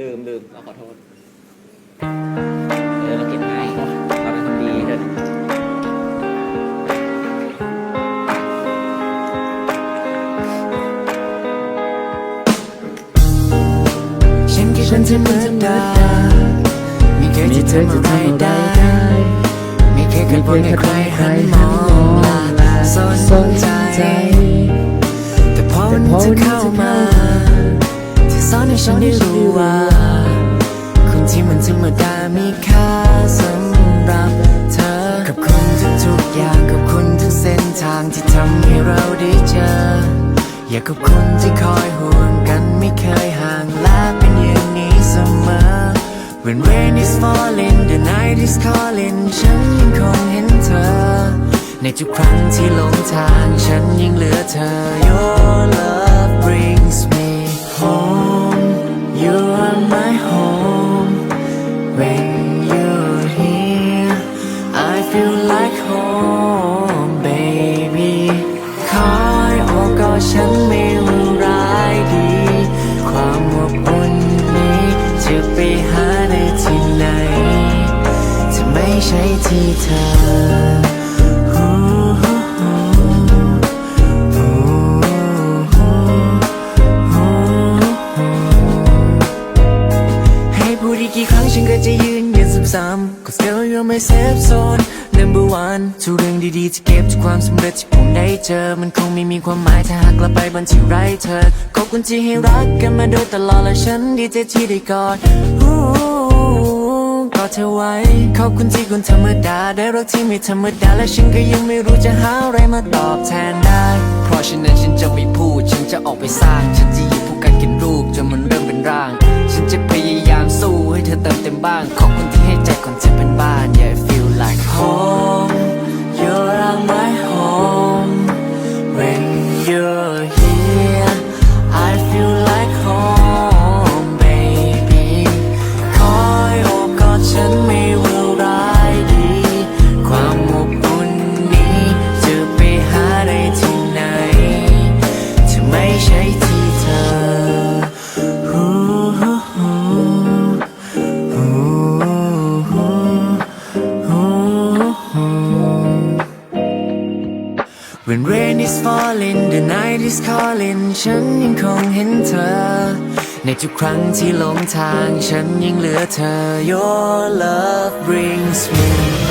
ลืมลืมเราขอโทษเดี๋ยวเราเก็บให้เราเป็นคนดีเดี๋ยวฉันแค่คนที่มืดดาไม่เคยจะทำอะไรได้ไม่เคยเคยพูดให้ใครหันมองลาสนใจ มีค่าสำหรับเธอกับคุณทุกๆอย่างกับคุณทุกเส้นทางที่ทำให้เราได้เจอ อยากกับคนที่คอยห่วงกันไม่เคยห่างและเป็นอย่างนี้เสมอ When rain is falling the night is calling ฉันยังคงเห็นเธอ ในทุกครั้งที่หลงทางฉันยังเหลือเธอ Your love ฉันไม่รู้ร้ายดี ความอบอุ่นนี้จะไปหาได้ที่ไหน จะไม่ใช่ที่เธอให้พูดอีกกี่ครั้งฉันก็จะยืนยันซ้ำๆ Cause girl you're my safe zone number one ทุกเรื่องดีๆที่เก็บทุกความสำเร็จที่ผมได้เจอ มันคงไม่มีความหมายถ้าหากกลับไปวันที่ไร้เธอ ขอบคุณที่ให้รักกันมาโดยตลอดและฉันดีใจที่ได้กอดอู้กอดเธอไว้ ขอบคุณที่คุณธรรมดา ได้รักที่ไม่ธรรมดา และฉันก็ยังไม่รู้จะหาอะไรมาตอบแทนได้ เพราะฉะนั้นฉันจะไม่พูด ฉันจะออกไปสร้าง ฉันจะหยิบผู้กันกินรูปจนมันเริ่มเป็นร่าง ฉันจะพยายามสู้ให้เธอเติมเต็มบ้าง ขอบคุณที่ When rain is falling the night is calling ฉันยังคงเห็นเธอ ในทุกครั้งที่หลงทางฉันยังเหลือเธอ Your love brings me